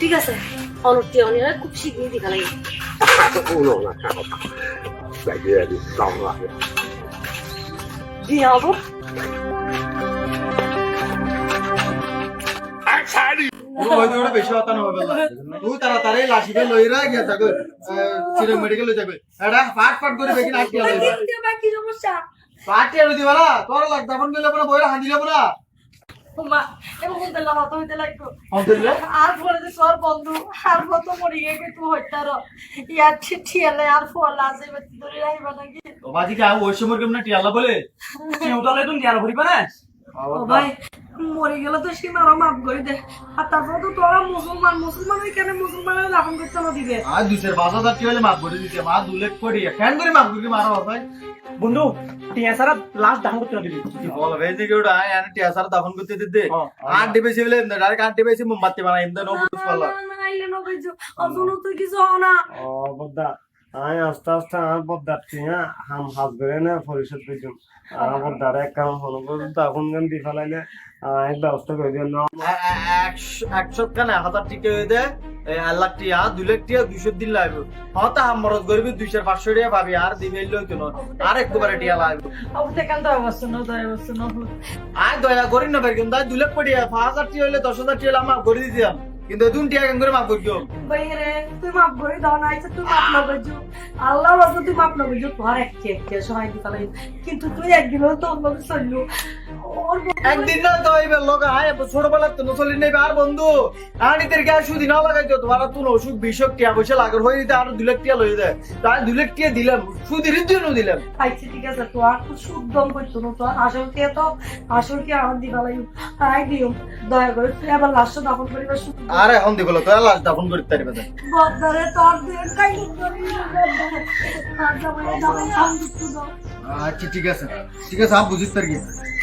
ঠিক আছে। অনটি অনিরা খুব শীঘ্রই দেখা লাগে. দিয়ে হব ওই বেশি হতা না। হবে তুই তাড়াতাড়ি লাশিকে লইরা গিয়া থাকো চিরে মেডিকেল লই যাবে। এটা ফাট ফাট করে বেশি নাকি লাগে কি সমস্যা? পাটি আর দিবা তোর লাগ দাফন পরে বইরা হাঁদিলে পরে। মা হইতে লাগতো আর পরে যে সর বন্ধু আর কত মরি গে তুই হইতার ইয়ার ঠিয়ালে আর ফল আছে বেতি ধরে রাখবা নাকি? বাজি কি ওই সময় কেমন টিয়ালা বলে? কেউটালে তুমি টিয়ালা ভরিবা না ও ভাই মরে গেলে তো সীমারও মাফ করে দে আর তারপর তো তোরা মুসলমান মুসলমান এখানে মুসলমানের লাভন করতে না দিবে আর দুইশের পাঁচ হাজার টিয়ালে মাপ করে দিতে মা দু লাখ কোটি কেন করে মাপ করে মারো ভাই বন্ধু টিয়া সারা লাস্ট দাম করতে না দিবি বল ভাই যে কেউটা এনে টিয়া সারা দাফন করতে দিতে আট ডিবেছি বলে ডাইরেক্ট ডিবেছি মোমবাতি বানাই এমদা নো বুঝ পারলা নাইলে না কইছো অজুন তো কিছু হও না ও বদ্দা আমি আস্তে আস্তে আমার বদ্দার টিয়া হাম হাত ধরে না পরিশোধ আমার এক কাম হলো এখন গান দি ফেলাইলে আমি ব্যবস্থা করে দিও না একশো কানে? হাজার টিকে হয়ে দে। এক লাখ টিয়া দুই লাখ টিয়া দুইশো দিন লাগবে। হতা হাম মরদ করবি দুইশো পাঁচশো টিয়া পাবি আর দিবে লইতো না। আর একবারে টিয়া লাগবে। আয় দয়া করি না বের কিন্তু দুই লাখ কোটি পাঁচ হাজার টিয়া হইলে দশ হাজার টিয়া মাফ করে দিতাম। কিন্তু তুমি টিয়া কেন করে মাফ করিও বাইরে তুই মাপ করে দাও না আইছে তুই মাপ না করছ আল্লাহ রাস্তা তুই মাপ না করছ তোর একটি কে সহায় দিতে লাগে কিন্তু তুই একদিন তো অন্য চলল ওর একদিন না তো এইবার লোক আয় ছোটবেলার তো নচলি নেবে আর বন্ধু আনিতের কে সুদি না লাগাইতো তোমার তুন অসুখ বিসক টিয়া পয়সা লাগর হয়ে দিতে আর দুই লাখ টিয়া লই দেয় তাই দুই লাখ টিয়া দিলাম সুদির জন্য দিলাম। পাইছে ঠিক আছে তো আর তো শুদ্ধম করতো না তো। আসল কে তো আসল কে আমার দিবা লাগে। আই দিও দয়া করে তুই আবার লাস্ট দাফন করিবার শুধু আর এখন দিব তো লাশ দাফন করতে পারবে না। বদরে তোর দিয়ে কাই করি আর জামাই সাম দিচ্ছ দাও আচ্ছা ঠিক আছে ঠিক আছে আপ বুঝিস তার কি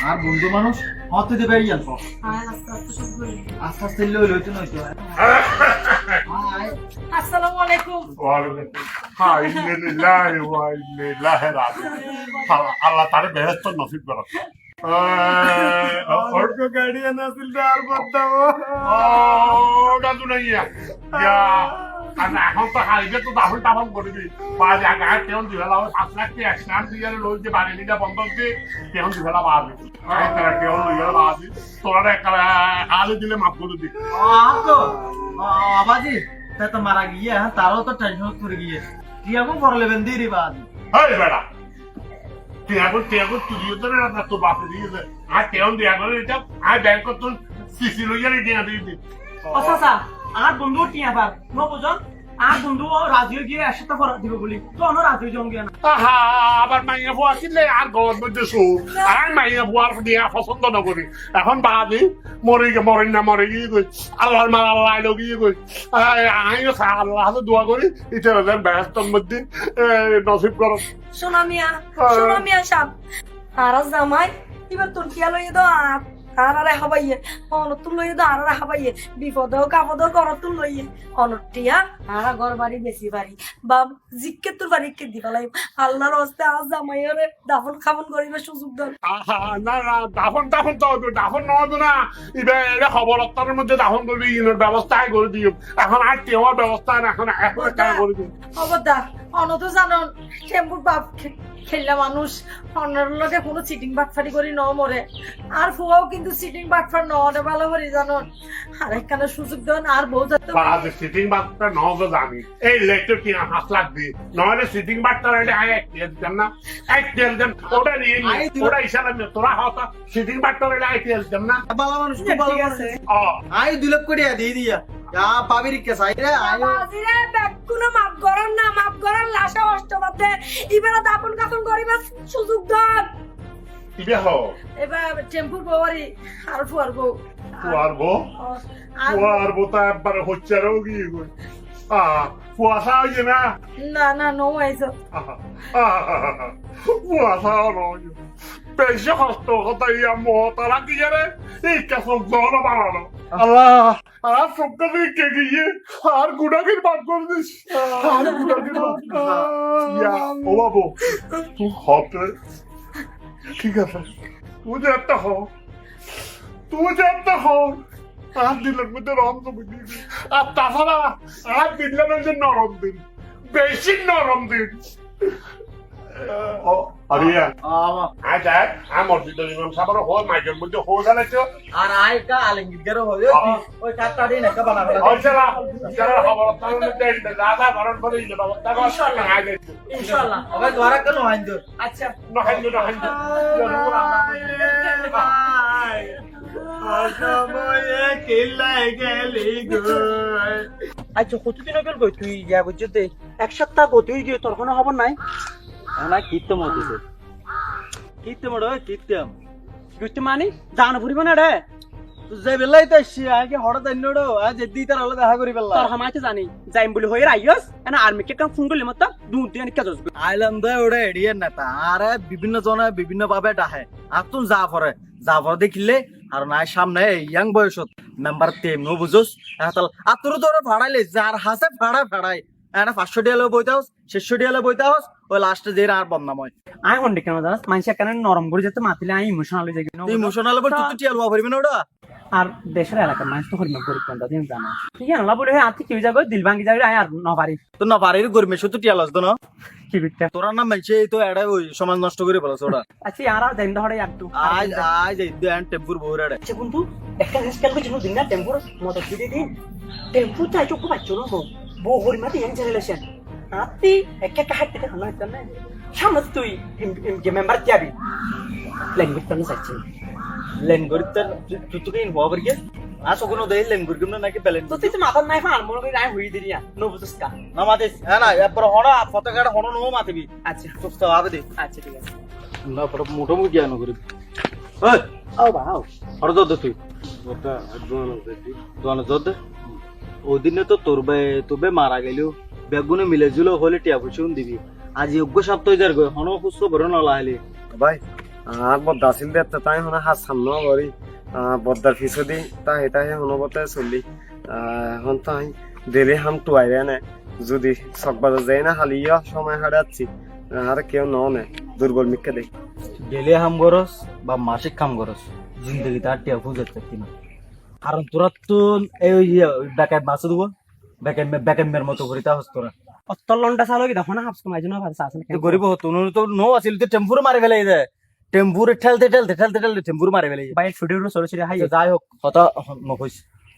আর বন্ধু মানুষ হতে দেবে ইয়ান পর আর আস্তে আস্তে শুরু করি আস্তে আস্তে লই লইতে নইতো আয় আসসালামু আলাইকুম হ্যাঁ ইন্নে লিল্লাহি ওয়া ইন্নে ইলাইহি রাজিউন আল্লাহ তারে বেহেশত নসিব করো আর ইয়া আর এখন তো হাইবে তো দাহল টাফল করবি। বা জায়গা কেমন দিবেলা পাঁচ লাখ কি একশন দিয়ে লই যে বাড়ি নিটা বন্ধ দিয়ে কেমন দিবেলা বাড়ি তারা কেমন লইয়া বাড়ি তোরা আলু দিলে মাফ করে দি। আবাজি তা তো মারা গিয়ে হ্যাঁ তারও তো টেনশন করে গিয়ে। টিয়াগো রে বাদ হেই বেড়া টিয়াগো টিয়াগো তুলিও তো না তোর বাপে দিয়েছে আর কেমন দিয়া করে এটা আর ব্যাংক তো সিসি লইয়া দিয়া দিয়ে দি অসাসা আর বন্ধু টিয়া পার ন বুঝন আর বন্ধু রাজি হয়ে গিয়ে একসাথে করা দিব বলি। তো অন্য রাজি যাও গিয়া না। আহা আবার মাইয়া বুয়া কিনলে আর গরম মধ্যে সুখ আর মাইয়া বুয়ার দিয়া পছন্দ নকরি এখন বাদি মরে গে মরে না মরে গিয়ে গই আল্লাহর মাল আল্লাহ আইলো গিয়ে গই আমিও আল্লাহ হাতে দোয়া করি ইটার দেন ব্যস্তর মধ্যে নসিব করো সোনা মিয়া সোনা মিয়া সাপ। আর জামাই এবার তোর কিয়া লইয়ে দাও আরে হাবাইয়ে অনতুন লইয়ে আর আরে হাবাইয়ে বিপদেও কাপদেও করতুন লইয়ে। অনটিয়া আর ঘর বাড়ি বেশি বাড়ি। বাপ জিক্কে তোর বাড়ি কে দিবা লাগবে আল্লাহর হস্তে আজ জামাইয়ের দাফন খাবন করিবে সুযোগ দেন আহা না না দাফন দাফন তো হইবে, দাফন নহতো না। এবার এটা খবর অত্তরের মধ্যে দাফন করবি ইনের ব্যবস্থায় করে দিও এখন আর কেউর ব্যবস্থা না এখন এখন করে দিও খবরদার। অনত জানো টেম্পুর বাপ খেললা মানুষ। অন্যের লোকে কোনো চিটিং বাটফারি করি ন মরে। আর ফুয়াও কিন্তু চিটিং বাটফার নরে ভালো করি জানো আর একখানে সুযোগ দেন আর বউ যাতে বাজে সিটিং বাটটা নহতো জানি। এই লেকচার কি হাত লাগবে? নহলে সিটিং বাটটা রেডি আয় এক দিয়ে দিতাম না। এক দিয়ে দিতাম ওটা নিয়ে নি। আই ওটা ইশারা নিয়ে তোরা হতা সিটিং বাটটা রেডি আয় দিয়ে দিতাম না। ভালো মানুষ খুব ভালো আছে। আই দুই কোটি দিয়ে দিয়া। যা বাজিরে মাপ না মাপ করার লাশা অষ্টবাদে ইবেলা দাপন কাপন করিবার সুযোগ দেন ইবে হ এবার টেম্পুর বউয়ারি আর ফুয়ার বউ ফুয়ার বো ফুয়ার বো তো একবার হচ্ছে গই হইছে না? না বেশি কষ্ট কথা ইয়া মহতারা কি জানে? এই জন বানানো। আল্লাহ। আর সবটা দিকে গিয়ে আর গুডাগির বাদ করে দিস। আর ইয়া, ও বাবু, তুই হতে ঠিক আছে। তুই যে একটা হ। তুই যে একটা হ। আর দিলের মধ্যে রং তো বুঝি আর তাছাড়া আর দিলের মধ্যে নরম দিন। বেশি নরম দিন। আয় ইমাম সাহেবের হো হো আর কা গেরো হয়ে ওই কাটটা দিন খবর তার মধ্যে দাদা ইলে বাবা তা ইনশাআল্লাহ। আয় ইনশাআল্লাহ কেন আচ্ছা। আচ্ছা কতদিন গেল তুই যা বুঝতে এক সপ্তাহ গো তুই গিয়ে তোর কোনো খবর নাই? না কিত্তম হতেছে রে মানি? জানো ফুরিব না রে। যে বেলাই তো আসছি আগে হঠাৎ আইনড়ো আজ এদি তার দেখা করি তোর হামাইতে জানি। যাইম বলে হয়ে আইয়স এনা আর্মি কে কাম ফোন করলে মত দু দিন আসবে আইলাম দে ওরে এডিয়ার নেতা আরে বিভিন্ন জনে বিভিন্ন ভাবে ডাহে। আর তুই যা পরে। যা পরে দেখিলে আর নাই সামনে ইয়াং বয়সত। মেম্বার তেম নো বুঝোস তাহলে আর তোর তোর ভাড়াইলে যার হাসে ভাড়া ভাড়াই এনা পাঁচশো টিয়ালে বইতে হোস শেষশো টিয়ালে বইতে হোস ওই লাস্টে যে আর বদনাম হয়। আই হন্ডে কেন দাস? মানুষ কেন নরম করে যেতে মাতিলে আই ইমোশনাল হয়ে যাই ইমোশনাল বল তুই টিয়াল হওয়া পারবি না ওটা? আর দেশের এলাকার মানুষ তো হরিমা গরিব কোনটা দিন জানা ঠিক আছে না বলে আতি কেউ যাবে? দিল ভাঙ্গি যাবে আই আর নবারি। তো না পারির গরিমে শুধু টিয়াল আসতো না কি বিটটা। তোরা না মেনছে তো এড়ে ওই সমাজ নষ্ট করে ফেলাস ওটা আচ্ছা আর যাইম ধরে একটু। আজ আজ এই দেন টেম্পুর বহু রেড়ে আচ্ছা বন্ধু একটা জিনিস কেন বুঝিনো দিন না টেম্পুর মত দিয়ে দিন টেম্পু তাই চোখ পাচ্ছ না গো বউ হরিমা দিয়ে জেনারেশন আতি একে কাহার থেকে হানা হইতাম না সামনে তুই মেম্বার যাবি ল্যাঙ্গুয়েজ তো চাচ্ছি লেন করি তোর তুই তোকে হওয়া পারি আজ কোনো দেই লেন করি কেমন নাকি পেলেন তো তুই তো মাথার নাই ফান মনে করি আই হই দিরিয়া নো বুঝছ কা না হ্যাঁ না এরপর হনা পতাকাটা হনো নো মাতিবি আচ্ছা সুস্থ হবে দে আচ্ছা ঠিক আছে না পর মোটামুটি জ্ঞান করি ওই ও বাও হর দদ তুই ওটা দোয়ানো দদ ওদিনে তো তোর বে তোবে মারা গেলিও বেগুনে মিলে জুলো হলে টিয়া বুঝুন দিবি। আজ যোগ্য সপ্তাহ যার গো হনো সুস্থ বড় না লাহলি ভাই আর বদ্দা আছিল দে তাই হনা হাত সামনে করি বদ্দার পিছু দি তাই তাই হনবতে চলি। এখন তাই দেরি হাম টুয়াইরে নে যদি চক বাজার যাই না খালি ইয়া সময় হারাচ্ছি আর কেউ ন নে দুর্বল মিকে দেখ ডেলি হাম গরস বা মাসিক কাম গরস জিন্দগি তার টিয়া খুঁজে থাকি না কারণ তোরা তো এই ব্যাকার মাসু দেবো ব্যাকার ব্যাকার মতো করিতা হস তোরা। অত্তর লন্ডা চালো কি দেখো না হাফস কমাই জন্য ভাবছে আসলে তো গরিব হতো নুন তো নো আছিল তো টেম্পুর মারি ফেলাই দে। টেম্পুর ঠেলতে ঠেলতে ঠেলতে ঠেলতে টেম্পুর মারি ফেলাই বাইরে ছুটির সরে সরে হাই। যাই হোক হতা নকইস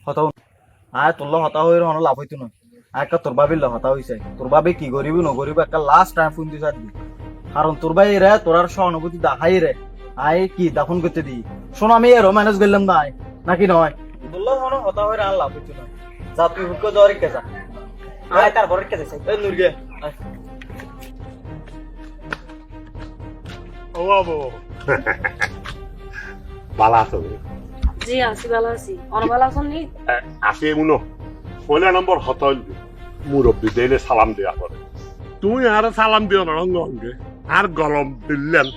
হতা আয় তোর হতা হয়ে হন লাভ হইতো না। একটা তোর বাবির হতা হইছে তোর বাবে কি গরিব নগরিব একটা লাস্ট টাইম ফোন দিছ আজকে কারণ তোর ভাই রে তোর আর সহানুভূতি দেখাই রে আয় কি দাফন করতে দি। শোন আমি এরো ম্যানেজ করলাম না নাকি নয় বলল হন হতা হয়ে আর লাভ হইতো না। যা তুই হুটকো যাওয়ার কে যা। আয় তারপরে কে দেখছে এই নুরগে। ও বাবু। বালা আছো জি আছি ভালো আছি। আছেন নি? আসে পয়লা নম্বর হতল মুরব্বী দিলে সালাম করে। তুমি আর সালাম দিও না অঙ্গ অঙ্গে আর গরম দিলেন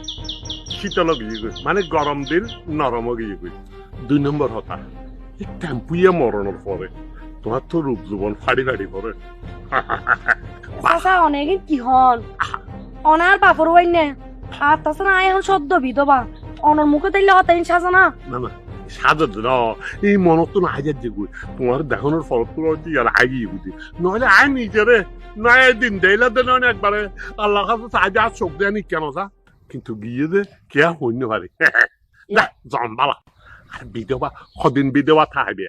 শীতল গিয়ে গই মানে গরম দিল নরম গিয়ে গই দুই নম্বর হতা। টেম্পুয়ে মরণের পরে। তোমার তো রূপ জীবন ফাড়ি ফাড়ি পরে। চাচা অনেক কি হন? অনার বাপর ওই নে। আর তাছাড়া আয় এখন সদ্য বিধবা। অনর মুখে দিলে হতাইন সাজা না। না না সাজত ন। এই মনত তো না হাজার যে তোমার দেখানোর ফলত তো হয়তো আর আগিয়ে বুঝি নইলে আয় নিজেরে না দিন দেইলা দে নয় একবারে। আল্লাহ কাছে সাহায্য আর চোখ দেয় নি কেন যা। কিন্তু গিয়ে দে কে হইনি পারে না জন্মালা। আর বিধবা সদিন বিধবা থাকবে।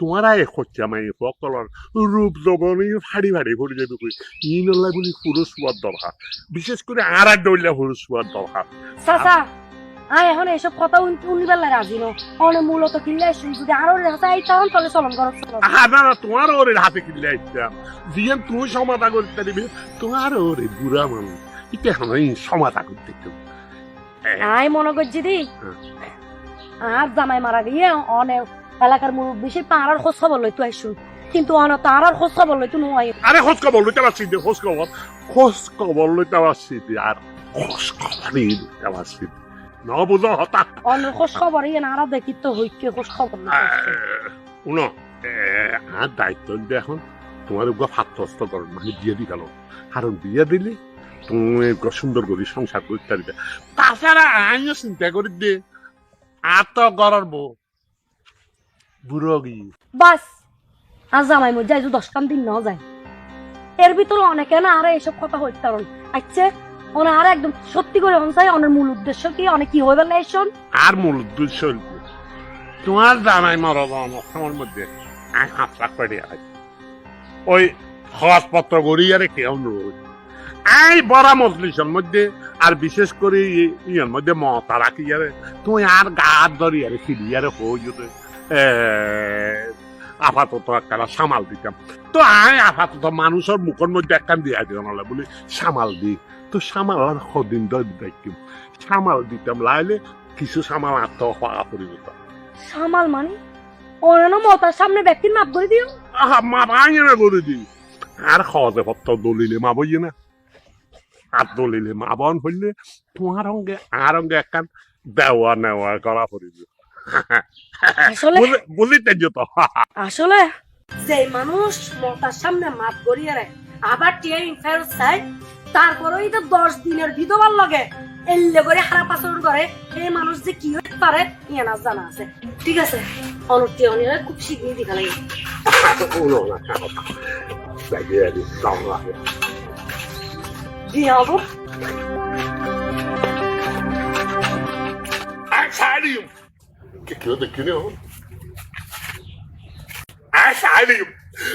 তোমার আয় হচ্ছে আমার সকলের রূপ জবনী ফাড়ি ফাড়ি ভরে যাবে কই। ই নলাই বলি পুরুষ হওয়ার দরকার বিশেষ করে আর আর দৌড়লে পুরুষ হওয়ার দরকার চাচা আয় এখন এসব কথা উনিবার লাগে রাজি ন। অনে মূলত কিনলে আসুন যদি আরও রেখা আই তখন তলে চলন করো আহা, না না তোমার ওরে হাতে কিনলে আইতাম। জিয়ান তুমি সমাধা করতে দিবি তোমার ওরে বুড়া মানুষ। এটা এখন সমাধা করতে কেউ আই মনে করছি দি। আর জামাই মারা গিয়ে অনে এলাকার মুরব্বী সে পাড়ার খোঁজ খবর লইতো আইসুন কিন্তু অন তারার খোঁজ খবর লইতো নয় আরে খোঁজ খবর লইতে পারছি দে খোঁজ খবর। খোঁজ খবর লইতে পারছি দে আর খোঁজ খবরই লইতে পারছি দে। ন বুঝো হতা অনের খোঁজ খবর ইয়ে না দেখি তো হইকে খোঁজ খবর না শুনো আর দায়িত্ব দে এখন তোমার উপর ফাত্তস্ত করো মানে বিয়ে দি গেল কারণ বিয়ে দিলে তুমি সুন্দর করে সংসার করতে পারবে। তাছাড়া আমিও চিন্তা করি দে আর তো গড়ার বউ। বুড়ো কি বাস আর জামাই মধ্যে আজ দশ কাম দিন ন যায়। এর ভিতরে অনেকে না আর এইসব কথা হইতে পারেন আচ্ছা ওনার একদম সত্যি করে চাই ওনার মূল উদ্দেশ্য কি? অনেক কি হইবে না শোন আর মূল উদ্দেশ্য তোমার জানাই মরদ আমার মধ্যে আমি হাত করে ওই খরচপত্র গড়ি কেউ নয় এই বড় মজলিসের মধ্যে আর বিশেষ করে ইয়ের মধ্যে মতা রাখি আরে তুই আর গা ধরি আরে খিলি আরে আপাতত একটা সামাল দিতাম। তো আয় আপাতত মানুষের মুখের মধ্যে একখান দিয়া দিলাম নাহলে বলি সামাল দি। তো সামাল আর সদিন দিতাম। সামাল দিতাম লাইলে কিছু সামাল আত্ম হওয়া দিতাম সামাল মানে? অনানো মতার সামনে ব্যক্তির মাপ করে দিও। আহা মা ভাঙে না করে দি আর খাওয়াতে পত্র দলিলে মা বইয়ে না। আর দলিলে মা বন হইলে তোমার অঙ্গে আর অঙ্গে একখান দেওয়া নেওয়া করা করিব। আসলে বলিতে যেত আসলে যে মানুষ মতার সামনে মাপ গড়িয়ে রে আবার টিয়ারিং ফেরত চাই তারপরেই তো দশ দিনের বিধবার লগে এল্লে করে হারা পাচন করে। এই মানুষ যে কি হতে পারে ইয়ে না জানা আছে। ঠিক আছে অনুটি অনিরা খুব শীঘ্রই দেখা লাগে। দিয়ে হব Asylum! Que que não? Asylum!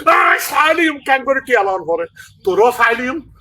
Asylum! Kan går det till alla för det. Då Asylum!